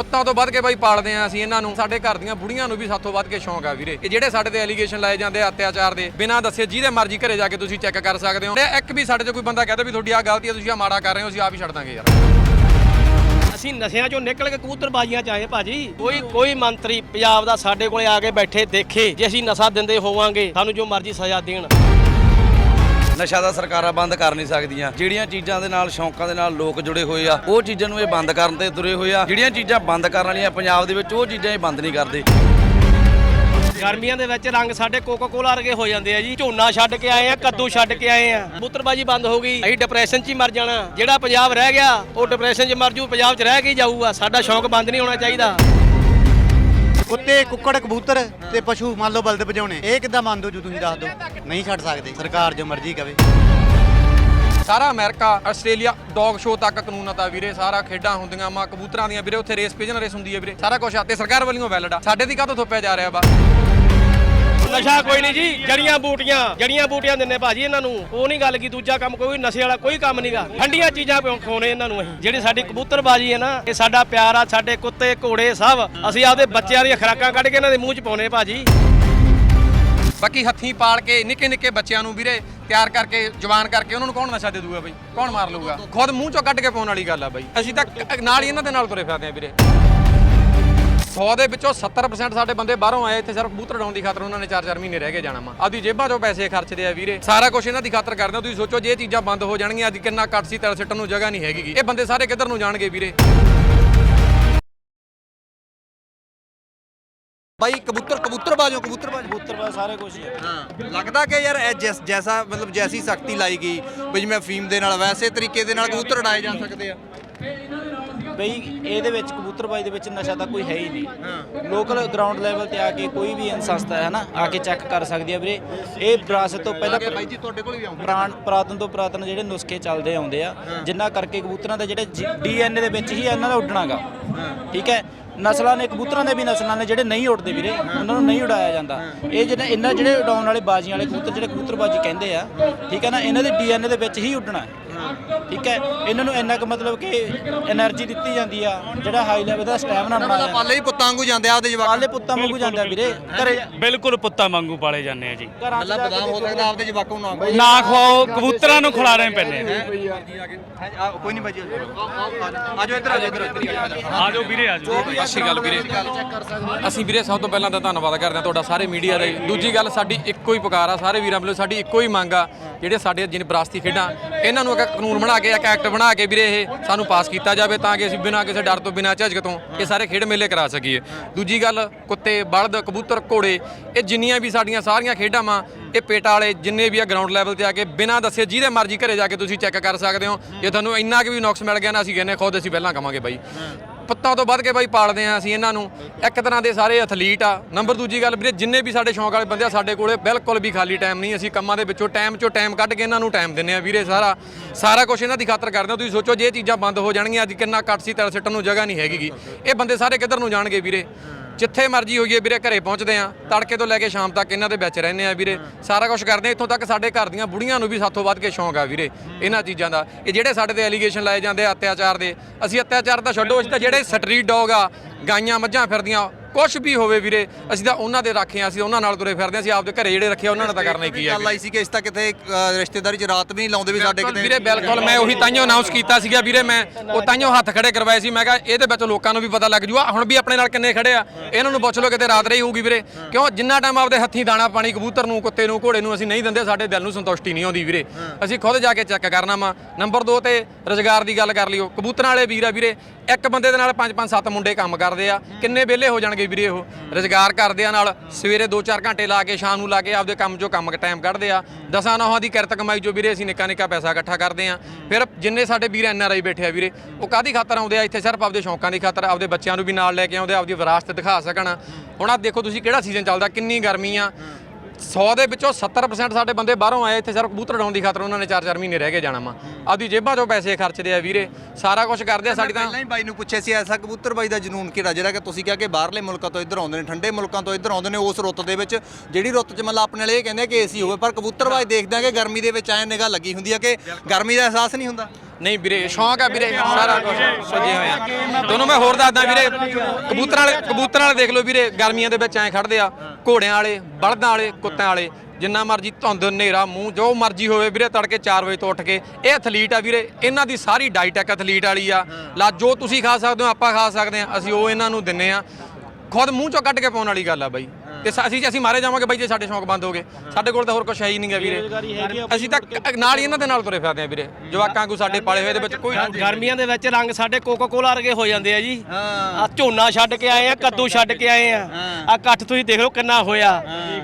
ਪੁੱਤਾਂ ਤੋਂ ਵੱਧ ਕੇ ਬਾਈ ਪਾਲਦੇ ਆ ਅਸੀਂ ਇਹਨਾਂ ਨੂੰ। ਸਾਡੇ ਘਰ ਦੀਆਂ ਬੁੜੀਆਂ ਨੂੰ ਵੀ ਸਾਥੋਂ ਵੱਧ ਕੇ ਸ਼ੌਂਕ ਆ ਵੀਰੇ। ਇਹ ਜਿਹੜੇ ਸਾਡੇ ਤੇ ਐਲੀਗੇਸ਼ਨ ਲਾਏ ਜਾਂਦੇ ਆ ਅਤਿਆਚਾਰ ਦੇ, ਬਿਨਾਂ ਦੱਸੇ ਜਿਹਦੇ ਮਰਜ਼ੀ ਘਰੇ ਜਾ ਕੇ ਤੁਸੀਂ ਚੈੱਕ ਕਰ ਸਕਦੇ ਹੋ। ਤੇ ਇੱਕ ਵੀ ਸਾਡੇ 'ਚ ਕੋਈ ਬੰਦਾ ਕਹਦੇ ਵੀ ਤੁਹਾਡੀ ਆ ਗਲਤੀ ਹੈ ਤੁਸੀਂ ਆ ਮਾੜਾ ਕਰ ਰਹੇ ਹੋ, ਅਸੀਂ ਆਪ ਹੀ ਛੱਡ ਦਾਂਗੇ ਯਾਰ। ਅਸੀਂ ਨਸ਼ਿਆਂ ਚੋਂ ਨਿਕਲ ਕੇ ਕਬੂਤਰਬਾਜ਼ੀਆਂ ਚ ਆਏ ਭਾਜੀ। ਕੋਈ ਕੋਈ ਮੰਤਰੀ ਪੰਜਾਬ ਦਾ ਸਾਡੇ ਕੋਲੇ ਆ ਕੇ ਬੈਠੇ, ਦੇਖੇ। ਜੇ ਅਸੀਂ ਨਸ਼ਾ ਦਿੰਦੇ ਹੋਵਾਂਗੇ, ਸਾਨੂੰ ਜੋ ਮਰਜ਼ੀ ਸਜ਼ਾ ਦੇਣ। ਨਸ਼ਾ ਤਾਂ ਸਰਕਾਰਾਂ ਬੰਦ ਕਰ ਨਹੀਂ ਸਕਦੀਆਂ। ਜਿਹੜੀਆਂ ਚੀਜ਼ਾਂ ਦੇ ਨਾਲ, ਸ਼ੌਂਕਾਂ ਦੇ ਨਾਲ ਲੋਕ ਜੁੜੇ ਹੋਏ ਆ, ਉਹ ਚੀਜ਼ਾਂ ਨੂੰ ਇਹ ਬੰਦ ਕਰਨ ਤੇ ਤੁਰੇ ਹੋਏ ਆ। ਜਿਹੜੀਆਂ ਚੀਜ਼ਾਂ ਬੰਦ ਕਰਨ ਵਾਲੀਆਂ ਪੰਜਾਬ ਦੇ ਵਿੱਚ, ਉਹ ਚੀਜ਼ਾਂ ਇਹ ਬੰਦ ਨਹੀਂ ਕਰਦੇ। ਗਰਮੀਆਂ ਦੇ ਵਿੱਚ ਰੰਗ ਸਾਡੇ ਕੋਕਾ ਕੋਲਾ ਵਰਗੇ ਹੋ ਜਾਂਦੇ ਆ ਜੀ। ਝੋਨਾ ਛੱਡ ਕੇ ਆਏ ਆ, ਕੱਦੂ ਛੱਡ ਕੇ ਆਏ ਆ। ਕਬੂਤਰਬਾਜੀ ਬੰਦ ਹੋ ਗਈ। ਅਸੀਂ ਡਿਪਰੈਸ਼ਨ 'ਚ ਹੀ ਮਰ ਜਾਣਾ। ਜਿਹੜਾ ਪੰਜਾਬ ਰਹਿ ਗਿਆ, ਉਹ ਡਿਪਰੈਸ਼ਨ 'ਚ ਮਰ ਜੂ, ਪੰਜਾਬ 'ਚ ਰਹਿ ਕੇ ਹੀ ਜਾਊਗਾ। ਸਾਡਾ ਸ਼ੌਂਕ ਬੰਦ ਨਹੀਂ ਹੋਣਾ ਚਾਹੀਦਾ। ਕੁੱਤੇ ਕੁੱਕੜ ਕਬੂਤਰ ਤੇ ਪਸ਼ੂ ਮੰਨ ਲਓ ਬਲਦ ਭਜਾਉਣੇ। ਇਹ ਕਿੱਦਾਂ ਮੰਨ ਦੋ ਜੋ ਤੁਸੀਂ ਦੱਸ ਦਿਓ? ਨਹੀਂ ਛੱਡ ਸਕਦੇ, ਸਰਕਾਰ ਜੋ ਮਰਜ਼ੀ ਕਵੇ। ਸਾਰਾ ਅਮਰੀਕਾ, ਆਸਟ੍ਰੇਲੀਆ, ਡੌਗ ਸ਼ੋਅ ਤੱਕ ਕਾਨੂੰਨ ਆ ਵੀਰੇ, ਸਾਰਾ ਖੇਡਾਂ ਹੁੰਦੀਆਂ ਮਾ ਕਬੂਤਰਾਂ ਦੀਆਂ ਵੀਰੇ, ਉੱਥੇ ਰੇਸ ਪਿਜਨ ਰੇਸ ਹੁੰਦੀ ਹੈ ਵੀਰੇ। ਸਾਰਾ ਕੁਝ ਆ ਤੇ ਸਰਕਾਰ ਵੱਲੋਂ ਵੈਲਿਡ ਆ। ਸਾਡੇ ਦੀ ਕਾਹਤੋਂ ਥੋਪਿਆ ਜਾ ਰਿਹਾ ਵਾ? ਨਸ਼ਾ ਕੋਈ ਨਹੀਂ ਜੀ, ਜੜੀਆਂ ਬੂਟੀਆਂ ਜੜੀਆਂ ਬੂਟੀਆਂ ਦਿੰਨੇ ਭਾਜੀ ਇਹਨਾਂ ਨੂੰ। ਉਹ ਨਹੀਂ ਗੱਲ ਕੀ ਦੂਜਾ ਕੰਮ, ਕੋਈ ਨਸ਼ੇ ਵਾਲਾ ਕੋਈ ਕੰਮ ਨਹੀਂਗਾ ਠੰਡੀਆਂ ਚੀਜ਼ਾਂ ਪਿਉ ਖਵਾਉਣੇ ਇਹਨਾਂ ਨੂੰ ਅਸੀਂ। ਜਿਹੜੀ ਸਾਡੀ ਕਬੂਤਰਬਾਜੀ ਹੈ ਨਾ, ਇਹ ਸਾਡਾ ਪਿਆਰ ਆ, ਸਾਡੇ ਕੁੱਤੇ, ਘੋੜੇ, ਸਭ। ਅਸੀਂ ਆਪਦੇ ਬੱਚਿਆਂ ਦੀਆਂ ਖੁਰਾਕਾਂ ਕੱਢ ਕੇ ਇਹਨਾਂ ਦੇ ਮੂੰਹ 'ਚ ਪਾਉਣੇ ਭਾਜੀ। ਬਾਕੀ ਹੱਥੀਂ ਪਾਲ ਕੇ, ਨਿੱਕੇ ਨਿੱਕੇ ਬੱਚਿਆਂ ਨੂੰ ਵੀਰੇ ਤਿਆਰ ਕਰਕੇ, ਜਵਾਨ ਕਰਕੇ ਉਹਨਾਂ ਨੂੰ ਕੌਣ ਨਸ਼ਾ ਦੇ ਦੂਗਾ ਬਈ? ਕੌਣ ਮਾਰ ਲਊਗਾ? ਖੁਦ ਮੂੰਹ ਚੋਂ ਕੱਢ ਕੇ ਪਾਉਣ ਵਾਲੀ ਗੱਲ ਆ ਬਈ। ਅਸੀਂ ਤਾਂ ਨਾਲ ਹੀ ਇਹਨਾਂ ਦੇ ਨਾਲ ਤੁਰੇ ਫਿਰਦੇ ਆ ਵੀਰੇ। 100 ਦੇ ਵਿੱਚੋਂ 70% ਸਾਡੇ ਬੰਦੇ ਬਾਹਰੋਂ ਆਏ ਇੱਥੇ ਸਿਰਫ ਕਬੂਤਰ ਉਡਾਉਣ ਦੀ ਖਾਤਰ ਉਹਨਾਂ ਨੇ 4-4 ਮਹੀਨੇ ਰਹਿ ਕੇ ਜਾਣਾ ਵਾ। ਆਪਦੀ ਜੇਬਾਂ 'ਚੋਂ ਪੈਸੇ ਖਰਚਦੇ ਆ ਵੀਰੇ। ਸਾਰਾ ਕੁਝ ਇਹਨਾਂ ਦੀ ਖਾਤਰ ਕਰਦੇ ਆ ਤੁਸੀਂ ਸੋਚੋ ਜੇ ਇਹ ਚੀਜ਼ਾਂ ਬੰਦ ਹੋ ਜਾਣਗੀਆਂ ਅੱਜ ਕਿੰਨਾ ਕੱਟ ਸੀ ਤਲ ਸਿੱਟਣ ਨੂੰ ਜਗ੍ਹਾ ਨਹੀਂ ਹੈਗੀ ਇਹ ਬੰਦੇ ਸਾਰੇ ਕਿੱਧਰ ਨੂੰ ਜਾਣਗੇ ਵੀਰੇ? ਬਾਈ ਕਬੂਤਰ ਕਬੂਤਰ ਬਾਜੋ ਕਬੂਤਰ ਬਾਜ। ਕਬੂਤਰਬਾਜ਼ ਸਾਰੇ ਕੁਝ ਹਾਂ ਲੱਗਦਾ ਕਿ ਯਾਰ ਇਹ ਜਿਸ ਜੈਸਾ ਮਤਲਬ ਜੈਸੀ ਸਖਤੀ ਲਾਈ ਗਈ ਵੀ ਜਿਵੇਂ ਫੀਮ ਦੇ ਨਾਲ ਵੈਸੇ ਤਰੀਕੇ ਦੇ ਨਾਲ ਕਬੂਤਰ ਉਡਾਏ ਜਾ ਸਕਦੇ ਆ। ਬਈ ਇਹਦੇ ਵਿੱਚ ਕਬੂਤਰਬਾਜੀ ਦੇ ਵਿੱਚ ਨਸ਼ਾ ਤਾਂ ਕੋਈ ਹੈ ਹੀ ਨਹੀਂ। ਲੋਕਲ ਗਰਾਊਂਡ ਲੈਵਲ ਤੇ ਆ ਕੇ ਕੋਈ ਵੀ ਸੰਸਥਾ ਹੈ ਨਾ ਆ ਕੇ ਚੈੱਕ ਕਰ ਸਕਦੀ ਹੈ ਵੀਰੇ। ਇਹ ਵਿਰਾਸਤ ਤੋਂ ਪਹਿਲਾਂ ਬਾਈ ਜੀ ਤੁਹਾਡੇ ਕੋਲ ਵੀ ਆਉਂਦੇ ਪ੍ਰਾਣ ਪੁਰਾਤਨ ਤੋਂ ਪੁਰਾਤਨ ਜਿਹੜੇ ਨੁਸਖੇ ਚੱਲਦੇ ਆਉਂਦੇ ਆ ਜਿੰਨਾ ਕਰਕੇ ਕਬੂਤਰਾਂ ਦਾ ਜਿਹੜੇ ਡੀਐਨਏ ਦੇ ਵਿੱਚ ਹੀ ਇਹਨਾਂ ਦਾ ਉੱਡਣਾਗਾ। ਠੀਕ ਹੈ? ਨਸਲਾਂ ਨੇ ਕਬੂਤਰਾਂ ਦੇ ਵੀ ਨਸਲਾਂ ਨੇ ਜਿਹੜੇ ਨਹੀਂ ਉੱਡਦੇ ਵੀਰੇ ਉਹਨਾਂ ਨੂੰ ਨਹੀਂ ਉਡਾਇਆ ਜਾਂਦਾ। ਇਹ ਜਿਹੜੇ ਇਹਨਾਂ ਜਿਹੜੇ ਉਡਾਉਣ ਵਾਲੇ ਬਾਜ਼ੀਆਂ ਵਾਲੇ ਕਬੂਤਰ ਜਿਹੜੇ ਕਬੂਤਰਬਾਜੀ ਕਹਿੰਦੇ ਆ ਠੀਕ ਹੈ ਨਾ ਇਹਨਾਂ ਦੇ ਡੀਐਨਏ ਦੇ ਵਿੱਚ ਹੀ ਉੱਡਣਾ ਹੈ। ਠੀਕ ਹੈ? ਇਹਨਾਂ ਨੂੰ ਇੰਨਾ ਕੁ ਮਤਲਬ ਕਿ એનર્ਜੀ ਦਿੱਤੀ ਜਾਂਦੀ ਆ ਜਿਹੜਾ ਹਾਈ ਲੈਵਲ ਦਾ ਸਟੈਮਨਾ ਬਣਾਇਆ। ਜਾਂਦਾ। ਪਾਲੇ ਹੀ ਪੁੱਤਾਂ ਵਾਂਗੂ ਜਾਂਦੇ ਆਪਦੇ ਜਵਾਕ ਪਾਲੇ ਪੁੱਤਾਂ ਵਾਂਗੂ ਜਾਂਦਾ ਵੀਰੇ ਘਰੇ ਬਿਲਕੁਲ ਪੁੱਤਾਂ ਵਾਂਗੂ ਪਾਲੇ ਜਾਂਦੇ ਆ ਜੀ। ਅੱਲਾ ਬਦਾਮ ਹੋ ਸਕਦਾ ਆਪਦੇ ਜਵਾਕ ਨੂੰ ਨਾ ਨਾ ਖਵਾਓ ਕਬੂਤਰਾਂ ਨੂੰ ਖਿਲਾ ਰਹੇ ਪੈਨੇ ਕੋਈ ਨਹੀਂ ਬਾਜੀ ਆਜੋ। ਇੱਧਰ ਆਜੋ ਇੱਧਰ ਆਜੋ ਵੀਰੇ ਆਜੋ ਸਤਿ ਸ਼੍ਰੀ ਵੀਰੇ। ਅਸੀਂ ਵੀਰੇ ਸਭ ਤੋਂ ਪਹਿਲਾਂ ਤਾਂ ਧੰਨਵਾਦ ਕਰਦੇ ਹਾਂ ਤੁਹਾਡਾ ਸਾਰੇ ਮੀਡੀਆ ਦਾ। ਦੂਜੀ ਗੱਲ ਸਾਡੀ ਇੱਕੋ ਹੀ ਪੁਕਾਰ ਆ ਸਾਰੇ ਵੀਰਾਂ ਵੱਲੋਂ ਸਾਡੀ ਇੱਕੋ ਹੀ ਮੰਗ ਆ ਜਿਹੜੇ ਸਾਡੇ ਜਿਨ ਬਰਾਸਤੀ ਖੇਡਾਂ ਇਹਨਾਂ ਨੂੰ ਅੱਗੇ ਕਾਨੂੰਨ ਬਣਾ ਕੇ, ਇੱਕ ਐਕਟ ਬਣਾ ਕੇ ਵੀਰੇ ਇਹ ਸਾਨੂੰ ਪਾਸ ਕੀਤਾ ਜਾਵੇ ਤਾਂ ਕਿ ਅਸੀਂ ਬਿਨਾਂ ਕਿਸੇ ਡਰ ਤੋਂ, ਬਿਨਾਂ ਝਿਜਕ ਤੋਂ ਇਹ ਸਾਰੇ ਖੇਡ ਮੇਲੇ ਕਰਾ ਸਕੀਏ। ਦੂਜੀ ਗੱਲ, ਕੁੱਤੇ, ਬਲਦ, ਕਬੂਤਰ, ਘੋੜੇ, ਇਹ ਜਿੰਨੀਆਂ ਵੀ ਸਾਡੀਆਂ ਸਾਰੀਆਂ ਖੇਡਾਂ ਵਾ, ਇਹ ਪੇਟਾ ਵਾਲੇ ਜਿੰਨੇ ਵੀ ਆ ਗਰਾਊਂਡ ਲੈਵਲ ਤੇ ਆ ਕੇ ਬਿਨਾਂ ਦੱਸੇ ਜਿਹਦੇ ਮਰਜ਼ੀ ਘਰੇ ਜਾ ਕੇ ਤੁਸੀਂ ਚੈੱਕ ਕਰ ਸਕਦੇ ਹੋ। ਜੇ ਤੁਹਾਨੂੰ ਇੰਨਾ ਕਿ ਵੀ ਨੁਕਸ ਮਿਲ ਗਿਆ ਨਾ, ਅਸੀਂ ਕਹਿੰਦੇ ਖੁਦ ਅਸੀਂ ਪਹਿਲਾਂ ਕਵਾਂਗੇ ਬਾਈ। ਪੁੱਤਾਂ ਤੋਂ ਵੱਧ ਕੇ ਬਾਈ ਪਾਲਦੇ ਆ ਅਸੀਂ ਇਹਨਾਂ ਨੂੰ। ਇੱਕ ਤਰ੍ਹਾਂ ਦੇ ਸਾਰੇ ਐਥਲੀਟ ਆ। ਨੰਬਰ ਦੂਜੀ ਗੱਲ ਵੀਰੇ, ਜਿੰਨੇ ਵੀ ਸਾਡੇ ਸ਼ੌਂਕ ਵਾਲੇ ਬੰਦੇ ਆ, ਸਾਡੇ ਕੋਲੇ ਬਿਲਕੁਲ ਵੀ ਖਾਲੀ ਟਾਈਮ ਨਹੀਂ। ਅਸੀਂ ਕੰਮਾਂ ਦੇ ਵਿੱਚੋਂ ਟਾਈਮ ਚੋਂ ਟਾਈਮ ਕੱਢ ਕੇ ਇਹਨਾਂ ਨੂੰ ਟਾਈਮ ਦਿੰਨੇ ਆ ਵੀਰੇ ਸਾਰਾ। ਸਾਰਾ ਕੁਝ ਇਹਨਾਂ ਦੀ ਖਾਤਰ ਕਰਦੇ ਆ। ਤੁਸੀਂ ਸੋਚੋ, ਜੇ ਇਹ ਚੀਜ਼ਾਂ ਬੰਦ ਹੋ ਜਾਣਗੀਆਂ, ਅੱਜ ਕਿੰਨਾ ਕੱਟ ਸੀ, ਤਲ ਸਿੱਟਣ ਨੂੰ ਜਗ੍ਹਾ ਨਹੀਂ ਹੈਗੀ ਇਹ ਬੰਦੇ ਸਾਰੇ ਕਿੱਧਰ ਨੂੰ ਜਾਣਗੇ ਵੀਰੇ? ਜਿੱਥੇ ਮਰਜ਼ੀ ਹੋਈਏ ਵੀਰੇ, ਘਰੇ ਪਹੁੰਚਦੇ ਆ ਤੜਕੇ ਤੋਂ ਲੈ ਕੇ ਸ਼ਾਮ ਤੱਕ ਇਹਨਾਂ ਦੇ ਵਿੱਚ ਰਹਿੰਦੇ ਆ ਵੀਰੇ। ਸਾਰਾ ਕੁਝ ਕਰਦੇ ਆ ਇੱਥੋਂ ਤੱਕ ਸਾਡੇ ਘਰ ਦੀਆਂ ਬੁੜੀਆਂ ਨੂੰ ਵੀ ਸਾਥੋਂ ਵੱਧ ਕੇ ਸ਼ੌਂਕ ਆ ਵੀਰੇ, ਇਹਨਾਂ ਚੀਜ਼ਾਂ ਦਾ। ਇਹ ਜਿਹੜੇ ਸਾਡੇ ਤੇ ਐਲੀਗੇਸ਼ਨ ਲਾਏ ਜਾਂਦੇ ਆ ਅਤਿਆਚਾਰ ਦੇ, ਅਸੀਂ ਅਤਿਆਚਾਰ ਤਾਂ ਛੱਡੋ, ਅਸੀਂ ਤਾਂ ਜਿਹੜੇ ਸਟਰੀਟ ਡੌਗ ਆ, ਗਾਈਆਂ ਮੱਝਾਂ ਫਿਰਦੀਆਂ ਕੁਝ ਵੀ ਹੋਵੇ ਵੀਰੇ ਅਸੀਂ ਤਾਂ ਉਹਨਾਂ ਦੇ ਰੱਖੇ ਆ ਅਸੀਂ ਉਹਨਾਂ ਨਾਲ ਤੁਰੇ ਫਿਰਦੇ ਆ ਅਸੀਂ ਆਪਦੇ ਘਰੇ ਜਿਹੜੇ ਰੱਖੇ ਆ ਉਹਨਾਂ ਨਾਲ ਤਾਂ ਕਰਨਾ ਹੀ ਕੀ ਆ ਗੱਲ ਆਈ ਸੀ ਕਿ ਇਸ ਤਾਂ ਕਿਤੇ ਅ, ਰਿਸ਼ਤੇਦਾਰੀ 'ਚ ਰਾਤ ਵੀ ਨਹੀਂ ਲਾਉਂਦੇ ਵੀ ਸਾਡੇ ਕਿਤੇ ਵੀਰੇ ਬਿਲਕੁਲ ਮੈਂ ਉਹੀ ਤਾਈਓ ਅਨਾਉਂਸ ਕੀਤਾ ਸੀਗਾ ਵੀਰੇ ਮੈਂ ਉਹ ਤਾਈਓ ਹੱਥ ਖੜੇ ਕਰਵਾਏ ਸੀ ਮੈਂ ਕਿਹਾ ਇਹਦੇ ਵਿੱਚ ਲੋਕਾਂ ਨੂੰ ਵੀ ਪਤਾ ਲੱਗ ਜੂਗਾ ਹੁਣ ਵੀ ਆਪਣੇ ਨਾਲ ਕਿੰਨੇ ਖੜੇ ਆ ਇਹਨਾਂ ਨੂੰ ਪੁੱਛ ਲਓ ਕਿਤੇ ਰਾਤ ਰਹੀ ਹੋਊਗੀ ਵੀਰੇ ਕਿਉਂ ਜਿੰਨਾ ਟਾਈਮ ਆਪਦੇ ਹੱਥੀਂ ਦਾਣਾ ਪਾਣੀ ਕਬੂਤਰ ਨੂੰ ਕੁੱਤੇ ਨੂੰ ਘੋੜੇ ਨੂੰ ਅਸੀਂ ਨਹੀਂ ਦਿੰਦੇ ਸਾਡੇ ਦਿਲ ਨੂੰ ਸੰਤੁਸ਼ਟੀ ਨਹੀਂ ਆਉਂਦੀ ਵੀਰੇ। ਅਸੀਂ ਖੁਦ ਜਾ ਕੇ ਚੈੱਕ ਕਰਨਾ ਵਾ। ਨੰਬਰ 2 ਤੇ ਰੋਜ਼ਗਾਰ ਦੀ ਗੱਲ ਕਰ ਲਿਓ ਕਬੂਤਰਾਂ ਵਾਲੇ ਵੀਰ ਆ ਵੀਰੇ ਇੱਕ ਬੰਦੇ ਦੇ ਨਾਲ 5 5 7 ਮੁੰਡੇ ਕੰਮ ਕਰਦੇ ਆ ਕਿੰਨੇ ਵਿਹਲੇ ਹੋ ਜਾਣਗੇ ਵੀਰੇ ਉਹ। ਰੋਜ਼ਗਾਰ ਕਰਦੇ ਆ ਨਾਲ ਸਵੇਰੇ 2-4 ਘੰਟੇ ਲਾ ਕੇ ਸ਼ਾਮ ਨੂੰ ਲਾ ਕੇ ਆਪਦੇ ਕੰਮ 'ਚੋਂ ਕੰਮ ਟਾਈਮ ਕੱਢਦੇ ਆ। ਦਸਾਂ ਨੌਹਾਂ ਦੀ ਕਿਰਤ ਕਮਾਈ 'ਚੋਂ ਵੀਰੇ ਅਸੀਂ ਨਿੱਕਾ ਨਿੱਕਾ ਪੈਸਾ ਇਕੱਠਾ ਕਰਦੇ ਆ। ਫਿਰ ਜਿੰਨੇ ਸਾਡੇ ਵੀਰ ਐਨ ਆਰ ਆਈ ਬੈਠੇ ਆ ਵੀਰੇ ਉਹ ਕਾਦੀ ਖਾਤਰ ਆਉਂਦੇ ਆ? ਇੱਥੇ ਸਿਰਫ ਆਪਦੇ ਸ਼ੌਂਕਾਂ ਦੀ ਖਾਤਰ ਆਪਦੇ ਬੱਚਿਆਂ ਨੂੰ ਵੀ ਨਾਲ ਲੈ ਕੇ ਆਉਂਦੇ ਆ, ਆਪਦੀ ਵਿਰਾਸਤ ਦਿਖਾ ਸਕਣ। ਹੁਣ ਆ ਦੇਖੋ ਤੁਸੀਂ ਕਿਹੜਾ ਸੀਜ਼ਨ ਚੱਲਦਾ? ਕਿੰਨੀ ਗਰਮੀ ਆ। 100 ਦੇ ਵਿੱਚੋਂ 70% ਸਾਡੇ ਬੰਦੇ ਬਾਹਰੋਂ ਆਏ ਇੱਥੇ ਸਿਰਫ ਕਬੂਤਰ ਉਡਾਉਣ ਦੀ ਖਾਤਰ ਉਹਨਾਂ ਨੇ 4-4 ਮਹੀਨੇ ਰਹਿ ਕੇ ਜਾਣਾ ਵਾ। ਆਪਦੀ ਜੇਬਾਂ 'ਚੋਂ ਪੈਸੇ ਖਰਚਦੇ ਆ ਵੀਰੇ। ਸਾਰਾ ਕੁਝ ਕਰਦੇ ਆ ਸਾਡੀ ਤਾਂ ਪਹਿਲਾਂ ਹੀ ਬਾਈ ਨੂੰ ਪੁੱਛਿਆ ਸੀ ਐਸਾ ਕਬੂਤਰ ਬਾਈ ਦਾ ਜਨੂਨ ਕਿਹੜਾ ਜਿਹੜਾ ਕਿ ਤੁਸੀਂ ਕਿਹਾ ਕਿ ਬਾਹਰਲੇ ਮੁਲਕਾਂ ਤੋਂ ਇੱਧਰ ਆਉਂਦੇ ਨੇ ਠੰਡੇ ਮੁਲਕਾਂ ਤੋਂ ਇੱਧਰ ਆਉਂਦੇ ਨੇ ਉਸ ਰੁੱਤ ਦੇ ਵਿੱਚ ਜਿਹੜੀ ਰੁੱਤ 'ਚ ਮਤਲਬ ਆਪਣੇ ਵਾਲੇ ਇਹ ਕਹਿੰਦੇ ਕਿ ਏਸੀ ਹੋਵੇ ਪਰ ਕਬੂਤਰ ਬਾਈ ਦੇਖਦੇ ਆ ਕਿ ਗਰਮੀ ਦੇ ਵਿੱਚ ਐ ਨਿਗਾਹ ਲੱਗੀ ਹੁੰਦੀ ਆ ਕਿ ਗਰਮੀ ਦਾ ਅਹਿਸਾਸ ਨਹੀਂ ਹੁੰਦਾ। ਨਹੀਂ ਵੀਰੇ, ਸ਼ੌਂਕ ਆ ਵੀਰੇ, ਸਾਰਾ ਕੁਝ ਸਜੇ ਹੋਏ ਆ। ਤੁਹਾਨੂੰ ਮੈਂ ਹੋਰ ਦੱਸਦਾ ਵੀਰੇ, ਕਬੂਤਰਾਂ ਵਾਲੇ ਕਬੂਤਰਾਂ ਵਾਲੇ ਦੇਖ ਲਓ ਵੀਰੇ, ਗਰਮੀਆਂ ਦੇ ਵਿੱਚ ਐਂ ਖੜਦੇ ਆ, ਘੋੜਿਆਂ ਵਾਲੇ, ਬਲਦਾਂ ਵਾਲੇ, ਕੁੱਤਿਆਂ ਵਾਲੇ, ਜਿੰਨਾ ਮਰਜ਼ੀ ਧੁੰਦ, ਹਨੇਰਾ, ਮੂੰਹ, ਜੋ ਮਰਜ਼ੀ ਹੋਵੇ ਵੀਰੇ, ਤੜਕੇ 4 ਵਜੇ ਤੋਂ ਉੱਠ ਕੇ, ਇਹ ਐਥਲੀਟ ਆ ਵੀਰੇ, ਇਹਨਾਂ ਦੀ ਸਾਰੀ ਡਾਈਟ ਇੱਕ ਐਥਲੀਟ ਵਾਲੀ ਆ। ਲਾ, ਜੋ ਤੁਸੀਂ ਖਾ ਸਕਦੇ ਹੋ, ਆਪਾਂ ਖਾ ਸਕਦੇ ਆ ਅਸੀਂ ਉਹ ਇਹਨਾਂ ਨੂੰ ਦਿੰਨੇ ਆ। ਖੁਦ ਮੂੰਹ ਚੋਂ ਕੱਢ ਕੇ ਪਾਉਣ ਵਾਲੀ ਗੱਲ ਆ ਬਾਈ। ਤੇ ਸ- ਅਸੀਂ ਅਸੀਂ ਮਾਰੇ ਜਾਵਾਂਗੇ ਬਾਈ ਜੇ ਸਾਡੇ ਸ਼ੌਂਕ ਬੰਦ ਹੋ ਗਏ। ਸਾਡੇ ਕੋਲ ਤਾਂ ਹੋਰ ਕੁਝ ਹੈ ਹੀ ਨਹੀਂਗਾ ਵੀਰੇ। ਅਸੀਂ ਤਾਂ ਕ- ਨਾਲ ਹੀ ਇਹਨਾਂ ਦੇ ਨਾਲ ਤੁਰੇ ਫਿਰਦੇ ਆ ਵੀਰੇ। ਜਵਾਕਾਂ ਕੋ ਸਾਡੇ ਪਾਲੇ ਹੋਏ ਦੇ ਵਿੱਚ ਕੋਈ ਗਰਮੀਆਂ ਦੇ ਵਿੱਚ ਰੰਗ ਸਾਡੇ ਕੋਕਾ ਕੋਲਾ ਵਰਗੇ ਹੋ ਜਾਂਦੇ ਆ ਜੀ। ਆ ਝੋਨਾ ਛੱਡ ਕੇ ਆਏ ਆ ਕੱਦੂ ਛੱਡ ਕੇ ਆਏ ਆ। ਆ ਇਕੱਠ ਤੁਸੀਂ ਦੇਖ ਲਓ ਕਿੰਨਾ ਹੋਇਆ।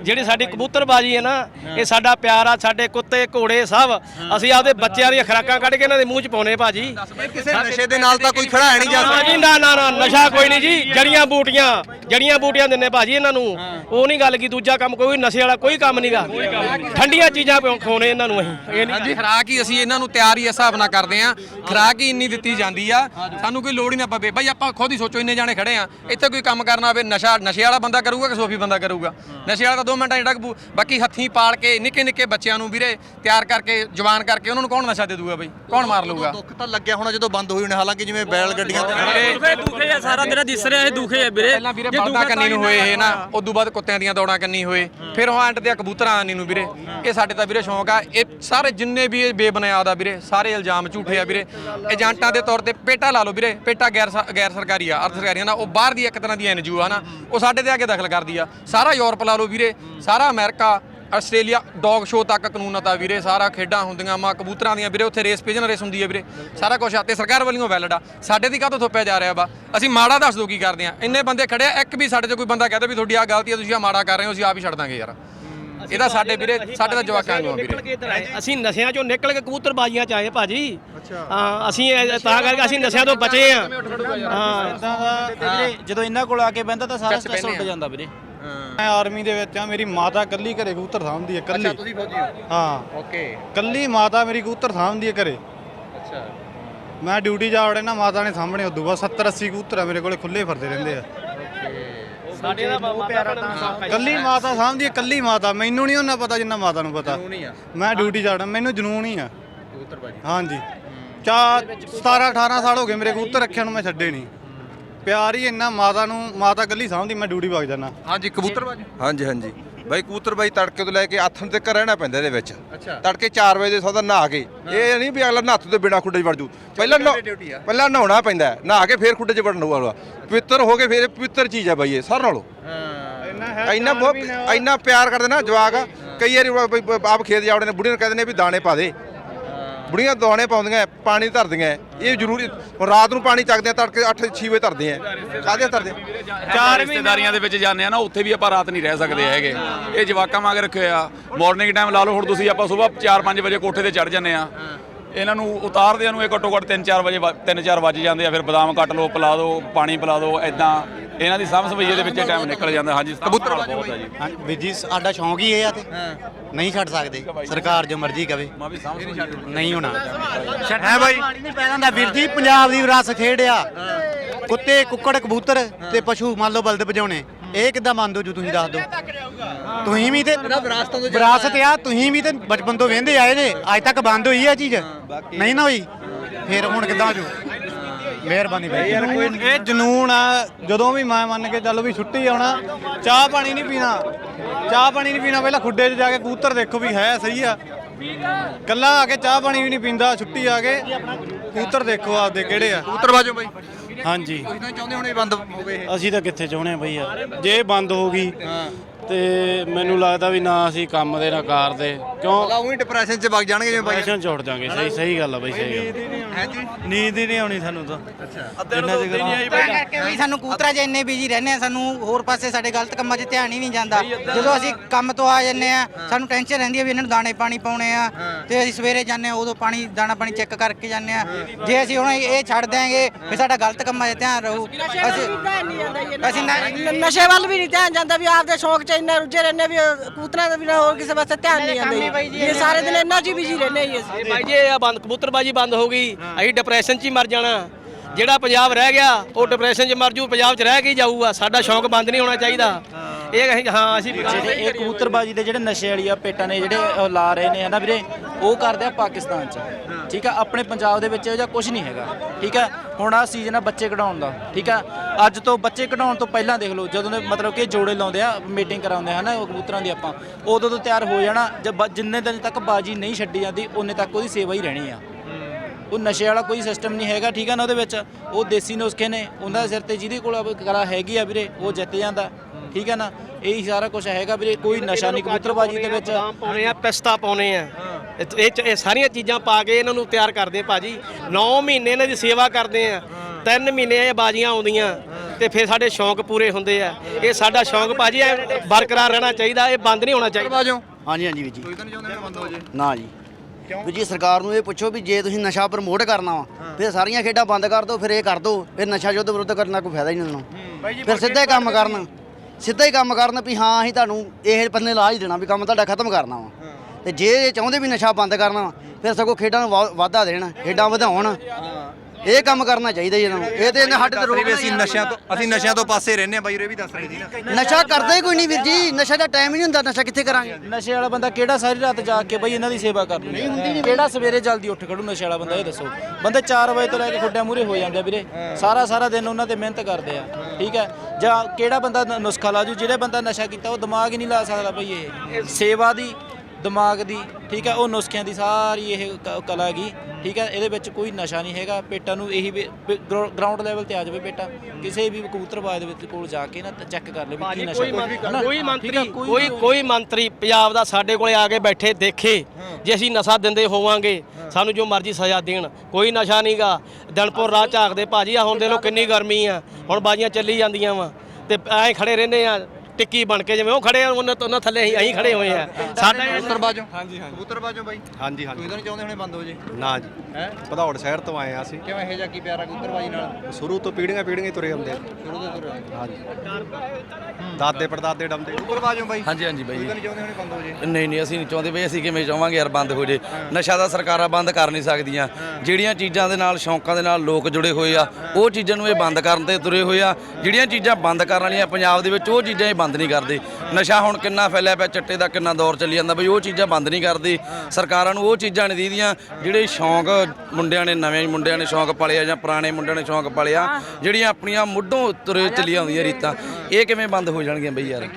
ਜਿਹੜੀ ਸਾਡੀ ਕਬੂਤਰਬਾਜੀ ਹੈ ਨਾ ਇਹ ਸਾਡਾ ਪਿਆਰ ਆ ਸਾਡੇ ਕੁੱਤੇ ਘੋੜੇ ਸਭ। ਅਸੀਂ ਆਪਦੇ ਬੱਚਿਆਂ ਦੀਆਂ ਖਰਾਕਾਂ ਕੱਢ ਕੇ ਇਹਨਾਂ ਦੇ ਮੂੰਹ 'ਚ ਪਾਉਨੇ ਭਾਜੀ। ਕਿਸੇ ਨਸ਼ੇ ਦੇ ਨਾਲ ਤਾਂ ਕੋਈ ਖੜਾ ਹੈ ਨਹੀਂ ਜਾ ਨਾ ਜੀ ਨਾ ਨਾ ਨਾ ਨਸ਼ਾ ਕੋਈ ਨਹੀਂ ਜੀ ਜੜੀਆਂ ਬੂਟੀਆਂ ਜੜੀਆਂ ਬੂਟੀਆਂ ਦਿੰਨੇ ਭਾਜੀ ਇਹਨਾਂ ਨੂੰ। ਉਹ ਨਹੀਂ ਗੱਲ ਕੀ ਦੂਜਾ ਕੰਮ ਕੋਈ ਨਸ਼ੇ ਵਾਲਾ ਕੋਈ ਕੰਮ ਨਹੀਂਗਾ ਠੰਡੀਆਂ ਚੀਜ਼ਾਂ ਪਿਓ ਖਵਾਉਣੇ ਇਹਨਾਂ ਨੂੰ ਅਸੀਂ। ਇਹ ਨਹੀਂ ਹਾਂਜੀ। ਖਰਾਕ ਹੀ ਅਸੀਂ ਇਹਨਾਂ ਨੂੰ ਤਿਆਰ ਹੀ ਹਿਸਾਬ ਨਾਲ ਕਰਦੇ ਆ ਖਰਾਕ ਹੀ ਇੰਨੀ ਦਿੱਤੀ ਜਾਂਦੀ ਆ। ਸਾਨੂੰ ਕੋਈ ਲੋੜ ਹੀ ਨਾ ਪਵੇ ਬਾਈ ਆਪਾਂ ਖੁਦ ਹੀ ਸੋਚੋ ਇੰਨੇ ਜਾਣੇ ਖੜੇ ਆ ਇੱਥੇ ਕੋਈ ਕੰਮ ਕਰਨਾ ਹੋਵੇ ਨਸ਼ਾ ਨਸ਼ੇ ਵਾਲਾ ਬੰਦਾ ਕਰੂਗਾ ਕਿ ਸੋਫੀ ਬੰਦਾ ਕਰੂਗਾ? ਨਸ਼ੇ ਵਾਲਾ ਤਾਂ 2 ਮਿੰਟਾਂ ਜਿਹੜਾ ਬਾਕੀ ਹੱਥੀਂ ਪਾਲ ਕੇ ਨਿੱਕੇ ਨਿੱਕੇ ਬੱਚਿਆਂ ਨੂੰ ਵੀਰੇ ਤਿਆਰ ਕਰਕੇ ਜਵਾਨ ਕਰਕੇ ਉਹਨਾਂ ਨੂੰ ਕੌਣ ਨਸ਼ਾ ਦੇ ਦੂਗਾ ਬਾਈ? ਕੌਣ ਮਾਰ ਲਊਗਾ? ਦੁੱਖ ਤਾਂ ਲੱਗਿਆ ਹੋਣਾ ਜਦੋਂ ਬੰਦ ਹੋਈ ਹੋਣੇ ਹਾਲਾਂਕਿ ਜਿਵੇਂ ਬੈਲ ਗੱਡੀਆਂ ਤੇ ਦੁਖੇ ਆ ਸਾਰਾ ਦਿਨ ਦਿਸ ਰਿਹਾ ਇਹ ਦੁਖੇ ਆ ਵੀਰੇ। ਪਹਿਲਾਂ ਵੀਰੇ ਬਲਦਾ ਕੰਨੀ ਨੂੰ ਹੋਏ ਇਹ ਨਾ ਉਦੋਂ ਬਾਅਦ ਕੁੱਤਿਆਂ ਦੀਆਂ ਦੌੜਾਂ ਕੰਨੀ ਹੋਏ, ਫਿਰ ਉਹ ਐਂਡ ਤੇ ਕਬੂਤਰਾਂ ਕੰਨੀ ਨੂੰ ਵੀਰੇ। ਇਹ ਸਾਡੇ ਤਾਂ ਵੀਰੇ ਸ਼ੌਂਕ ਆ। ਇਹ ਸਾਰੇ ਜਿੰਨੇ ਵੀ ਇਹ ਬੇਬੁਨਿਆਦ ਆ ਵੀਰੇ, ਸਾਰੇ ਇਲਜ਼ਾਮ ਝੂਠੇ ਆ ਵੀਰੇ। ਏਜੰਟਾਂ ਦੇ ਤੌਰ ਤੇ ਪੇਟਾ ਲਾ ਲਓ ਵੀਰੇ, ਪੇਟਾ ਗੈਰ ਸ- ਗੈਰ ਸਰਕਾਰੀ ਆ, ਅਰਧ ਸਰਕਾਰੀ ਆ ਨਾ, ਉਹ ਬਾਹਰ ਦੀ ਇੱਕ ਤਰ੍ਹਾਂ ਦੀ ਐਨਜੀਓ ਆ ਨਾ, ਉਹ ਸਾਡੇ ਤੇ ਆ ਕੇ ਦਖਲ ਕਰਦੀ ਆ। ਸਾਰਾ ਯੂਰਪ ਲਾ ਲਓ ਵੀਰੇ, ਸਾਰਾ ਅਮਰੀਕਾ ਆਸਟ੍ਰੇਲੀਆ ਡੌਗ ਸ਼ੋ ਤੱਕ ਕਾਨੂੰਨ ਆ ਵੀਰੇ ਸਾਰਾ ਖੇਡਾਂ ਹੁੰਦੀਆਂ ਮਾ ਕਬੂਤਰਾਂ ਦੀਆਂ ਵੀਰੇ ਉੱਥੇ ਰੇਸ ਪਿਜਨ ਰੇਸ ਹੁੰਦੀ ਹੈ ਵੀਰੇ ਸਾਰਾ ਕੁਝ ਆ ਤੇ ਸਰਕਾਰ ਵੱਲੋਂ ਵੈਲਿਡ ਆ। ਸਾਡੇ ਦੀ ਕਾਹਤੋਂ ਥੋਪਿਆ ਜਾ ਰਿਹਾ ਵਾ? ਅਸੀਂ ਮਾੜਾ ਦੱਸ ਦੋ ਕੀ ਕਰਦੇ ਆ। ਇੰਨੇ ਬੰਦੇ ਖੜੇ ਆ ਇੱਕ ਵੀ ਸਾਡੇ 'ਚ ਕੋਈ ਬੰਦਾ ਕਹਦਾ ਵੀ ਤੁਹਾਡੀ ਆ ਗਲਤੀ ਆ ਤੁਸੀਂ ਆ ਮਾੜਾ ਕਰ ਰਹੇ ਹੋ ਅਸੀਂ ਆਪ ਹੀ ਛੱਡ ਦਾਂਗੇ ਯਾਰ। ਇਹਦਾ ਸਾਡੇ ਵੀਰੇ ਸਾਡੇ ਤਾਂ ਜਵਾਕਾਂ ਨੂੰ ਵੀਰੇ। ਅਸੀਂ ਨਸ਼ਿਆਂ ਚੋਂ ਨਿਕਲ ਕੇ ਕਬੂਤਰਬਾਜ਼ੀਆਂ ਚ ਆਏ ਭਾਜੀ। ਹਾਂ ਅਸੀਂ ਤਾਂ ਕਰਕੇ ਅਸੀਂ ਨਸ਼ਿਆਂ ਤੋਂ ਬਚੇ ਆ। ਹਾਂ। ਦਾ ਤੇ ਜਦੋਂ ਇਹਨਾਂ ਕੋਲ ਆ ਕੇ ਬਹਿੰਦਾ ਤਾਂ ਸਾਰਾ ਸਟ੍ਰੈਸ ਉੱਡ ਜਾਂਦਾ ਵੀਰੇ। ਮੈਂ ਆਰਮੀ ਦੇ ਵਿੱਚ ਆ ਮੇਰੀ ਮਾਤਾ ਕੱਲੀ ਘਰੇ ਕਬੂਤਰ ਸਾਂਭਦੀ ਹੈ ਕੱਲੀ ਤੁਸੀਂ ਫੌਜੀ ਹੋ? ਹਾਂ। ਓਕੇ। ਕੱਲੀ ਮਾਤਾ ਮੇਰੀ ਕਬੂਤਰ ਸਾਂਭਦੀ ਹੈ ਘਰੇ। ਅੱਛਾ। ਮੈਂ ਡਿਊਟੀ ਜਾ ਵੜੇ ਨਾ ਮਾਤਾ ਨੇ ਸਾਹਮਣੇ ਉਦੋਂ ਬਾਅਦ 70 80 ਕਬੂਤਰ ਆ ਮੇਰੇ ਕੋਲੇ ਖੁੱਲੇ ਫਿਰਦੇ ਰਹਿੰਦੇ ਆ। ਸਾਡੇ ਦਾ ਪਿਆਰਾ ਤਾਂ ਕੱਲੀ ਮਾਤਾ ਸਾਂਭਦੀ ਹੈ ਕੱਲੀ ਮਾਤਾ। ਮੈਨੂੰ ਨਹੀਂ ਉਹਨਾਂ ਪਤਾ ਜਿੰਨਾ ਮਾਤਾ ਨੂੰ ਪਤਾ। ਨਹੀਂ ਆ। ਮੈਂ ਡਿਊਟੀ ਜਾਣਾ ਮੈਨੂੰ ਜਨੂਨ ਹੀ ਆ। ਕਬੂਤਰਬਾਜੀ। ਹਾਂਜੀ। ਚਾ 17 18 ਸਾਲ ਹੋ ਗਏ ਮੇਰੇ ਕਬੂਤਰ ਰੱਖਿਆ ਨੂੰ ਮੈਂ ਛੱਡੇ ਨਹੀਂ। ਪਿਆਰ ਹੀ ਇੰਨਾ ਮਾਤਾ ਨੂੰ ਮਾਤਾ ਕੱਲੀ ਸਾਂਭਦੀ ਮੈਂ ਡਿਊਟੀ ਵਗ ਜਾਣਾ ਹਾਂਜੀ ਕਬੂਤਰਬਾਜੀ ਹਾਂਜੀ ਹਾਂਜੀ। ਬਾਈ ਕਬੂਤਰ ਬਾਈ ਤੜਕੇ ਤੋਂ ਲੈ ਕੇ ਆਥਣ ਤੱਕ ਰਹਿਣਾ ਪੈਂਦਾ ਇਹਦੇ ਵਿੱਚ। ਅੱਛਾ। ਤੜਕੇ 4 ਵਜੇ ਦੇ ਸੌਦਾ ਨਹਾ ਕੇ। ਇਹ ਨਹੀਂ ਵੀ ਅਗਲਾ ਨੱਥ ਤੋਂ ਬਿਨਾ ਖੁੱਡੇ 'ਚ ਵੜ ਜੂ। ਪਹਿਲਾਂ ਨਹਾ- ਡਿਊਟੀ ਆ। ਪਹਿਲਾਂ ਨਹਾਉਣਾ ਪੈਂਦਾ ਹੈ, ਨਹਾ ਕੇ ਫੇਰ ਖੁੱਡੇ 'ਚ ਵੜਨ ਵਾਲਾ। ਪਵਿੱਤਰ ਹੋ ਕੇ ਫੇਰ ਇਹ ਪਵਿੱਤਰ ਚੀਜ਼ ਹੈ ਬਾਈ ਇਹ ਸਾਰਿਆਂ ਨਾਲੋਂ। ਹਾਂ। ਇੰਨਾ ਬਹੁਤ ਇੰਨਾ ਪਿਆਰ ਕਰਦੇ ਨਾ ਜਵਾਕ। ਕਈ ਵਾਰੀ ਬ- ਬ- ਆਪ ਖੇਤ ਜਾਵੜੇ ਨੇ ਬੁੜੀਆਂ ਨੂੰ ਕਹਿੰਦੇ ਨੇ ਵੀ ਦਾਣੇ ਪਾ ਦੇ। ਬੁੜੀਆਂ ਦਾਣੇ ਪਾਉਂਦੀਆਂ ਪਾਣੀ ਧਰਦੀਆਂ। ਇਹ ਜ਼ਰੂਰੀ ਹੁਣ ਰਾਤ ਨੂੰ ਪਾਣੀ ਚੱਕਦੇ ਆ ਤੜਕੇ 8 6 ਵਜੇ ਧਰਦੇ ਆ। ਕਾਹਦੇ ਧਰਦੇ ਆ? ਚਾਰ ਰਿਸ਼ਤੇਦਾਰੀਆਂ ਦੇ ਵਿੱਚ ਜਾਂਦੇ ਆ ਨਾ ਉੱਥੇ ਵੀ ਆਪਾਂ ਰਾਤ ਨਹੀਂ ਰਹਿ ਸਕਦੇ ਹੈਗੇ। ਇਹ ਜਵਾਕਾਂ ਵਾਂਗ ਰੱਖੇ ਆ। ਮਾਰਨਿੰਗ ਟਾਈਮ ਲਾ ਲਓ ਹੁਣ ਤੁਸੀਂ ਆਪਾਂ ਸਵੇਰ 4-5 ਵਜੇ ਕੋਠੇ ਤੇ ਚੜ ਜਾਂਦੇ ਆ। ਇਹਨਾਂ ਨੂੰ ਉਤਾਰਦਿਆਂ ਨੂੰ ਇਹ ਘੱਟੋ ਘੱਟ 3-4 ਵਜੇ 3-4 ਵੱਜ ਜਾਂਦੇ ਆ। ਫਿਰ ਬਦਾਮ ਕੱਟ ਲਓ ਪਿਲਾ ਦਿਓ ਪਾਣੀ ਪਿਲਾ ਦਿਓ ਐਦਾਂ ਇਹਨਾਂ ਦੀ ਸਾਂਭ ਸਵਈਏ ਦੇ ਵਿੱਚ ਟਾਈਮ ਨਿਕਲ ਜਾਂਦਾ। ਹਾਂਜੀ ਕਬੂਤਰ ਬਹੁਤ ਆ ਜੀ। ਹਾਂ ਵੀਰ ਜੀ ਸਾਡਾ ਸ਼ੌਂਕ ਹੀ ਇਹ ਆ ਤੇ ਨਹੀਂ ਛੱਡ ਸਕਦੇ। ਸਰਕਾਰ ਜੋ ਮਰਜ਼ੀ ਕਵੇ। ਮੈਂ ਵੀ ਸਾਂਭ ਸਵਈਏ ਨਹੀਂ ਹੋਣਾ। ਹੈ ਬਾਈ। ਨਹੀਂ ਪੈਦਾ ਹੁੰਦਾ ਵੀਰ ਜੀ ਪੰਜਾਬ ਦੀ ਵਿਰਾਸਤ ਖੇਡ ਆ। ਕੁੱਤੇ ਕੁੱਕੜ ਕਬੂਤਰ ਤੇ ਪਸ਼ੂ ਮੰਨ ਲਓ ਬਲਦ ਵਜਾਉਣੇ ਇਹ ਕਿੱਦਾਂ ਮੰਨਦੇ ਹੋ ਜੋ ਤੁਸੀਂ ਦੱਸ ਦਿਓ? ਤੁਸੀਂ ਵੀ ਤੇ ਵਿਰਾਸਤ ਆ ਤੁਸੀਂ ਵੀ ਤੇ ਬਚਪਨ ਤੋਂ ਵੇਂਦੇ ਆਏ ਜੇ। ਅੱਜ ਤੱਕ ਬੰਦ ਹੋਈ ਆ ਚੀਜ਼। ਨਹੀਂ ਨਾ ਹੋਈ। ਫਿਰ ਹੁਣ ਕਿੱਦਾਂ ਜੋ ਮਿਹਰਬਾਨੀ ਬਾਈ। ਇਹ ਜਨੂਨ ਆ ਜਦੋਂ ਵੀ ਮੈਂ ਮੰਨ ਕੇ ਚੱਲ ਵੀ ਛੁੱਟੀ ਆਉਣਾ ਚਾਹ ਪਾਣੀ ਨਹੀਂ ਪੀਣਾ। ਚਾਹ ਪਾਣੀ ਨਹੀਂ ਪੀਣਾ ਪਹਿਲਾਂ ਖੁੱਡੇ 'ਚ ਜਾ ਕੇ ਕਬੂਤਰ ਦੇਖੋ ਵੀ ਹੈ ਸਹੀ ਆ। ਕੱਲਾ ਆ ਕੇ ਚਾਹ ਪਾਣੀ ਵੀ ਨਹੀਂ ਪੀਂਦਾ ਛੁੱਟੀ ਆ ਕੇ ਕਬੂਤਰ ਦੇਖੋ ਆਪਦੇ ਕਿਹੜੇ ਆ। ਕਬੂਤਰਬਾਜੋ ਬਾਈ। ਹਾਂਜੀ। ਤੁਸੀਂ ਤਾਂ ਚਾਹੁੰਦੇ ਹੋਣੇ ਬੰਦ ਹੋਵੇ ਇਹ। ਅਸੀਂ ਤਾਂ ਕਿੱਥੇ ਚਾਹੁੰਦੇ ਆ ਬਈ ਯਾਰ। ਜੇ ਇਹ ਬੰਦ ਹੋ ਗਈ ਤੇ ਮੈਨੂੰ ਲੱਗਦਾ ਵੀ ਨਾ ਅਸੀਂ ਕੰਮ ਦੇ ਨਾ ਕਾਰ ਦੇ। ਕਿਉਂ? ਅਗਾ ਉਹੀ ਡਿਪਰੈਸ਼ਨ 'ਚ ਵਗ ਜਾਣਗੇ ਜਿਵੇਂ ਬਾਈ। ਪੈਸ਼ਨ ਛੋੜ ਜਾਾਂਗੇ ਸਹੀ ਸਹੀ ਗੱਲ ਆ ਬਈ ਸਹੀ ਗੱਲ ਹੈ ਜੀ? ਨੀਂਦ ਹੀ ਨਹੀਂ ਆਉਣੀ ਸਾਨੂੰ ਤਾਂ। ਅੱਧੇ ਨੂੰ ਉੱਤੇ ਨਹੀਂ ਆਈ ਤਾਂ ਕਰਕੇ ਵੀ ਸਾਨੂੰ ਕੂਤਰਾ 'ਚ ਇੰਨੇ ਬਿਜ਼ੀ ਰਹਿੰਦੇ ਆ ਸਾਨੂੰ ਹੋਰ ਪਾਸੇ ਸਾਡੇ ਗਲਤ ਕੰਮਾਂ 'ਚ ਧਿਆਨ ਹੀ ਨਹੀਂ ਜਾਂਦਾ। ਜਦੋਂ ਅਸੀਂ ਕੰਮ ਤੋਂ ਆ ਜੰਨੇ ਆ ਸਾਨੂੰ ਟੈਨਸ਼ਨ ਰਹਿੰਦੀ ਆ ਵੀ ਇਹਨਾਂ ਨੂੰ ਦਾਣੇ ਪਾਣੀ ਪਾਉਣੇ ਆ ਤੇ ਅਸੀਂ ਸਵੇਰੇ ਜਾਂਦੇ ਆ ਉਦੋਂ ਪਾਣੀ ਦਾਣਾ ਪਾਣੀ ਚੈੱਕ ਕਰਕੇ ਜਾਂਦੇ ਆ ਜੇ ਅਸੀਂ ਹੁਣ ਇਹ ਛੱਡ ਦਿਆਂਗੇ ਫਿਰ ਸਾਡਾ ਗਲਤ ਕੰਮਾਂ 'ਚ ਧਿਆਨ ਰਹੂ। ਅਸੀਂ ਅਸੀਂ ਨਾ- ਨਸ਼ੇ ਵੱਲ ਵੀ ਨਹੀਂ ਧਿਆਨ ਜਾਂਦਾ ਵੀ ਆਪਦੇ ਸ਼ੌਕ 'ਚ ਇੰਨੇ ਰੁੱਝੇ ਰਹਿੰਦੇ ਵੀ ਕੂਤਰਾਂ ਦਾ ਬਿਨਾ ਹੋਰ ਕਿਸੇ ਪਾਸੇ ਧਿਆਨ ਨਹੀਂ ਜਾਂਦਾ ਇਹ ਸਾਰੇ ਦਿਨ ਇੰਨਾ 'ਚ ਹੀ ਬਿਜ਼ੀ ਰਹਿੰਦੇ ਹੀ ਅਸੀਂ। ਇਹ ਬਾਈ ਜੀ ਇਹ ਆ ਬੰਦ ਕਬੂਤਰਬਾਜੀ ਬੰਦ ਹੋ ਗਈ। ਅਸੀਂ ਡਿਪਰੈਸ਼ਨ 'ਚ ਹੀ ਮਰ ਜਾਣਾ। ਜਿਹੜਾ ਪੰਜਾਬ ਰਹਿ ਗਿਆ ਉਹ ਡਿਪਰੈਸ਼ਨ 'ਚ ਮਰ ਜੂ ਪੰਜਾਬ 'ਚ ਰਹਿ ਕੇ ਹੀ ਜਾਊਗਾ। ਸਾਡਾ ਸ਼ੌਂਕ ਬੰਦ ਨਹੀਂ ਹੋਣਾ ਚਾਹੀਦਾ। ਇਹ ਅਸੀਂ ਹਾਂ ਅਸੀਂ ਜਿਹੜੇ ਇਹ ਕਬੂਤਰਬਾਜੀ ਦੇ ਜਿਹੜੇ ਨਸ਼ੇ ਵਾਲੀ ਆ ਪੇਟਾਂ ਨੇ ਜਿਹੜੇ ਉਹ ਲਾ ਰਹੇ ਨੇ ਹਨਾ ਵੀਰੇ? ਉਹ ਕਰਦੇ ਆ ਪਾਕਿਸਤਾਨ 'ਚ। ਠੀਕ ਆ? ਆਪਣੇ ਪੰਜਾਬ ਦੇ ਵਿੱਚ ਇਹੋ ਜਿਹਾ ਕੁਝ ਨਹੀਂ ਹੈਗਾ। ਠੀਕ ਆ? ਹੁਣ ਆ ਸੀਜ਼ਨ ਆ ਬੱਚੇ ਕਢਾਉਣ ਦਾ। ਠੀਕ ਆ? ਅੱਜ ਤੋਂ ਬੱਚੇ ਕਢਾਉਣ ਤੋਂ ਪਹਿਲਾਂ ਦੇਖ ਲਓ ਜਦੋਂ ਦੇ ਮਤਲਬ ਕਿ ਜੋੜੇ ਲਾਉਂਦੇ ਆ ਮੀਟਿੰਗ ਕਰਾਉਂਦੇ ਆ ਹਨਾ ਉਹ ਕਬੂਤਰਾਂ ਦੀ ਆਪਾਂ। ਉਦੋਂ ਤੋਂ ਤਿਆਰ ਹੋ ਜਾਣਾ। ਜਦ ਜਿੰਨੇ ਦਿਨ ਤੱਕ ਬਾਜੀ ਨਹੀਂ ਛੱਡੀ ਜਾਂਦੀ ਉਹਨੇ ਤੱਕ ਉਹਦੀ ਸੇਵਾ ਹੀ ਰਹਿਣੀ ਆ। ਉਹ ਨਸ਼ੇ ਵਾਲਾ ਕੋਈ ਸਿਸਟਮ ਨਹੀਂ ਹੈਗਾ ਠੀਕ ਆ ਨਾ ਉਹਦੇ ਵਿੱਚ? ਉਹ ਦੇਸੀ ਨੁਸਖੇ ਨੇ ਉਹਨਾਂ ਦੇ ਸਿਰ ਤੇ ਜਿਹਦੇ ਕੋਲ ਕਲਾ ਹੈਗੀ ਆ ਵੀਰੇ ਉਹ ਜਿੱਤ ਜਾਂਦਾ ਠੀਕ ਆ ਨਾ? ਇਹੀ ਸਾਰਾ ਕੁਝ ਹੈਗਾ ਵੀਰੇ ਕੋਈ ਨਸ਼ਾ ਨਹੀਂ ਕਬੂਤਰਬਾਜੀ ਦੇ ਵਿੱਚ। ਪਾਉਣੇ ਆ ਪਿਸਤਾ ਪਾਉਣੇ ਆ। ਇਹ- ਸਾਰੀਆਂ ਚੀਜ਼ਾਂ ਪਾ ਕੇ ਇਹਨਾਂ ਨੂੰ ਤਿਆਰ ਕਰਦੇ ਆ ਭਾਜੀ। 9 ਮਹੀਨੇ ਇਹਨਾਂ ਦੀ ਸੇਵਾ ਕਰਦੇ ਆ। 3 ਮਹੀਨੇ ਇਹ ਬਾਜੀਆਂ ਆਉਂਦੀਆਂ ਤੇ ਫਿਰ ਸਾਡੇ ਸ਼ੌਂਕ ਪੂਰੇ ਹੁੰਦੇ ਆ। ਇਹ ਸਾਡਾ ਸ਼ੌਂਕ ਭਾਜੀ ਬਰਕਰਾਰ ਰਹਿਣਾ ਚਾਹੀਦਾ ਇਹ ਬੰਦ ਨਹੀਂ ਹੋਣਾ ਚਾਹੀਦਾ। ਹਾਂਜੀ ਹਾਂਜੀ ਵੀਰ ਜੀ। ਕੋਈ ਤਾਂ ਨਹੀਂ ਚਾਹੁੰਦੇ ਨੇ ਬੰਦ ਹੋ ਜੇ। ਨਾ ਜੀ। ਵੀ ਜੀ ਸਰਕਾਰ ਨੂੰ ਇਹ ਪੁੱਛੋ ਵੀ ਜੇ ਤੁਸੀਂ ਨਸ਼ਾ ਪ੍ਰਮੋਟ ਕਰਨਾ ਵਾ ਫਿਰ ਸਾਰੀਆਂ ਖੇਡਾਂ ਬੰਦ ਕਰ ਦਿਓ ਫਿਰ ਇਹ ਕਰ ਦਿਓ ਫਿਰ ਨਸ਼ਾ ਯੁੱਧ ਵਿਰੁੱਧ ਕਰਨਾ ਕੋਈ ਫਾਇਦਾ ਹੀ ਨਹੀਂ ਤੁਹਾਨੂੰ ਫਿਰ ਸਿੱਧਾ ਹੀ ਕੰਮ ਕਰਨ ਸਿੱਧਾ ਹੀ ਕੰਮ ਕਰਨ ਵੀ ਹਾਂ ਅਸੀਂ ਤੁਹਾਨੂੰ ਇਹ ਪੱਲੇ ਲਾ ਹੀ ਦੇਣਾ ਵੀ ਕੰਮ ਤੁਹਾਡਾ ਖਤਮ ਕਰਨਾ ਵਾ। ਤੇ ਜੇ ਇਹ ਚਾਹੁੰਦੇ ਵੀ ਨਸ਼ਾ ਬੰਦ ਕਰਨਾ ਫਿਰ ਸਗੋਂ ਖੇਡਾਂ ਨੂੰ ਵਾਧਾ ਦੇਣ ਖੇਡਾਂ ਵਧਾਉਣ। ਇਹ ਕੰਮ ਕਰਨਾ ਚਾਹੀਦਾ ਜੀ ਇਹਨਾਂ ਨੂੰ। ਇਹ ਤੇ ਇਹਨੇ ਸਾਡੇ ਤੇ ਰੋਕ ਅਸੀਂ ਨਸ਼ਿਆਂ ਤੋਂ ਅਸੀਂ ਨਸ਼ਿਆਂ ਤੋਂ ਪਾਸੇ ਰਹਿੰਦੇ ਆ ਬਾਈ ਰੇ ਵੀ ਦੱਸ ਰਹੀ ਸੀ ਨਾ। ਨਸ਼ਾ ਕਰਦਾ ਹੀ ਕੋਈ ਨਹੀਂ ਵੀਰ ਜੀ। ਨਸ਼ਾ ਦਾ ਟਾਈਮ ਹੀ ਨਹੀਂ ਹੁੰਦਾ। ਨਸ਼ਾ ਕਿੱਥੇ ਕਰਾਂਗੇ? ਨਸ਼ੇ ਵਾਲਾ ਬੰਦਾ ਕਿਹੜਾ ਸਾਰੀ ਰਾਤ ਜਾਗ ਕੇ ਬਈ ਇਹਨਾਂ ਦੀ ਸੇਵਾ ਕਰ ਲੂਗਾ ਕਿਹੜਾ ਸਵੇਰੇ ਜਲਦੀ ਉੱਠ ਖੜੂ ਨਸ਼ੇ ਵਾਲਾ ਬੰਦਾ ਇਹ ਦੱਸੋ। ਬੰਦੇ 4 ਵਜੇ ਤੋਂ ਲੈ ਕੇ ਖੁੱਡਿਆਂ ਮੂਰੇ ਹੋ ਜਾਂਦੇ ਆ ਵੀਰੇ। ਸਾਰਾ ਸਾਰਾ ਦਿਨ ਉਹਨਾਂ ਤੇ ਮਿਹਨਤ ਕਰਦੇ ਆ। ਠੀਕ ਹੈ? ਜਾਂ ਕਿਹੜਾ ਬੰਦਾ ਨੁਸਖਾ ਲਾ ਜੂ ਜਿਹੜੇ ਬੰਦਾ ਨਸ਼ਾ ਕੀਤਾ ਉਹ ਦਿਮਾਗ ਹੀ ਨਹੀਂ ਲਾ ਸਕਦਾ ਬਈ ਇਹ। ਸੇਵਾ ਦੀ ਦਿਮਾਗ ਦੀ ਠੀਕ ਹੈ ਉਹ ਨੁਸਖਿਆਂ ਦੀ ਸਾਰੀ ਇਹ ਕ- ਕਲਾ ਗਈ ਠੀਕ ਹੈ ਇਹਦੇ ਵਿੱਚ ਕੋਈ ਨਸ਼ਾ ਨਹੀਂ ਹੈਗਾ ਪੇਟਾਂ ਨੂੰ ਇਹੀ ਗਰਾਊਂਡ ਲੈਵਲ ਤੇ ਆ ਜਾਵੇ ਪੇਟਾ ਕਿਸੇ ਵੀ ਕਬੂਤਰਬਾਜ਼ ਦੇ ਵਿੱਚ ਕੋਲ ਜਾ ਕੇ ਨਾ ਚੈੱਕ ਕਰ ਲੈ ਵੀ ਕੀ ਨਸ਼ਾ ਕੋਈ? ਮੰਤਰੀ ਕੋਈ ਠੀਕ ਮੰਤਰੀ ਕੋਈ ਕੋਈ ਮੰਤਰੀ ਪੰਜਾਬ ਦਾ ਸਾਡੇ ਕੋਲੇ ਆ ਕੇ ਬੈਠੇ ਦੇਖੇ ਜੇ ਅਸੀਂ ਨਸ਼ਾ ਦਿੰਦੇ ਹੋਵਾਂਗੇ ਸਾਨੂੰ ਜੋ ਮਰਜ਼ੀ ਸਜ਼ਾ ਦੇਣ ਕੋਈ ਨਸ਼ਾ ਨਹੀਂਗਾ ਦਿਨਪੁਰ ਰਾਹ ਝਾਕਦੇ ਭਾਜੀ ਆ ਹੁਣ ਦੇ ਲੋ ਕਿੰਨੀ ਗਰਮੀ ਆ ਹੁਣ ਬਾਜੀਆਂ ਚੱਲੀ ਜਾਂਦੀਆਂ ਵਾ ਤੇ ਐਂ ਖੜੇ ਰਹਿੰਦੇ ਆ ਟਿੱਕੀ ਬਣ ਕੇ ਜਿਵੇਂ ਉਹ ਖੜੇ ਆ ਉਹਨਾਂ ਤੋਂ ਉਹਨਾਂ ਥੱਲੇ ਅਸੀਂ ਅਸੀਂ ਖੜੇ ਹੋਏ ਆ। ਸਾਡਾ ਕਬੂਤਰ ਬਾਜੋ। ਹਾਂਜੀ ਹਾਂਜੀ। ਕਬੂਤਰ ਬਾਜੋ ਬਾਈ। ਹਾਂਜੀ ਕੋਈ ਤਾਂ ਨਹੀਂ ਚਾਹੁੰਦੇ ਹੁਣੇ ਬੰਦ ਹੋ ਜੇ? ਨਾ ਜੀ। ਹੈ? ਭਦੌੜ ਸ਼ਹਿਰ ਤੋਂ ਆਏ ਆ ਅਸੀਂ। ਕਿਉਂ ਇਹ ਜਾ ਕੀ ਪਿਆਰਾ ਕਬੂਤਰ ਬਾਜੀ ਨਾਲ? ਸ਼ੁਰੂ ਤੋਂ ਪੀੜੀਆਂ ਪੀੜੀਆਂ ਤੁਰੇ ਆਉਂਦੇ ਆ। ਸ਼ੁਰੂ ਤੋਂ ਤੁਰੇ ਹਾਂਜੀ। ਦਾਦੇ ਪੜਦਾਦੇ ਡੰਦੇ ਕਬੂਤਰ ਬਾਜੋ ਬਾਈ। ਹਾਂਜੀ ਹਾਂਜੀ ਬਾਈ। ਤਾਂ ਨਹੀਂ ਚਾਹੁੰਦੇ ਹੁਣੇ ਬੰਦ ਹੋ ਜੇ? ਨਹੀਂ ਨਹੀਂ ਅਸੀਂ ਨਹੀਂ ਚਾਹੁੰਦੇ ਬਈ ਅਸੀਂ ਕਿਵੇਂ ਚਾਹਾਂਗੇ ਯਾਰ ਬੰਦ ਹੋ ਜੇ। ਨਸ਼ਾ ਤਾਂ ਸਰਕਾਰਾਂ ਬੰਦ ਕਰ ਨਹੀਂ ਸਕਦੀਆਂ। ਜਿਹੜੀਆਂ ਚੀਜ਼ਾਂ ਦੇ ਨਾਲ ਸ਼ੌਂਕਾਂ ਦੇ ਨਾਲ ਲੋਕ ਜੁੜੇ ਹੋਏ ਆ ਉਹ ਚੀਜ਼ਾਂ ਨੂੰ ਇਹ ਬੰਦ ਕਰਨ ਤੇ ਤੁਰੇ ਹੋਏ ਆ। ਜਿਹੜੀਆਂ ਚੀਜ਼ਾਂ ਬੰਦ ਕਰਨ ਵਾਲੀਆਂ ਪੰਜਾਬ ਦੇ ਵਿੱਚ ਉਹ ਚੀਜ਼ਾਂ ਇਹ ਬੰਦ ਬੰਦ ਨਹੀਂ ਕਰਦੇ। ਨਸ਼ਾ ਹੁਣ ਕਿੰਨਾ ਫੈਲਿਆ ਪਿਆ, ਚੱਟੇ ਦਾ ਕਿੰਨਾ ਦੌਰ ਚੱਲੀ ਜਾਂਦਾ। ਬਈ ਉਹ ਚੀਜ਼ਾਂ ਬੰਦ ਨਹੀਂ ਕਰਦੀ। ਸਰਕਾਰਾਂ ਨੂੰ ਉਹ ਚੀਜ਼ਾਂ ਨਹੀਂ ਦੀਦੀਆਂ, ਜਿਹੜੇ ਸ਼ੌਂਕ ਮੁੰਡਿਆਂ ਨੇ, ਨਵੇਂ ਮੁੰਡਿਆਂ ਨੇ ਸ਼ੌਂਕ ਪਾਲਿਆ ਜਾਂ ਪੁਰਾਣੇ ਮੁੰਡਿਆਂ ਨੇ ਸ਼ੌਂਕ ਪਾਲਿਆ, ਜਿਹੜੀਆਂ ਆਪਣੀਆਂ ਮੁੱਢੋਂ ਤੁਰੇ ਚੱਲੀਆਂ ਆਉਂਦੀਆਂ ਰੀਤਾਂ। ਇਹ ਕਿਵੇਂ ਬੰਦ ਹੋ ਜਾਣਗੀਆਂ ਬਈ ਯਾਰ?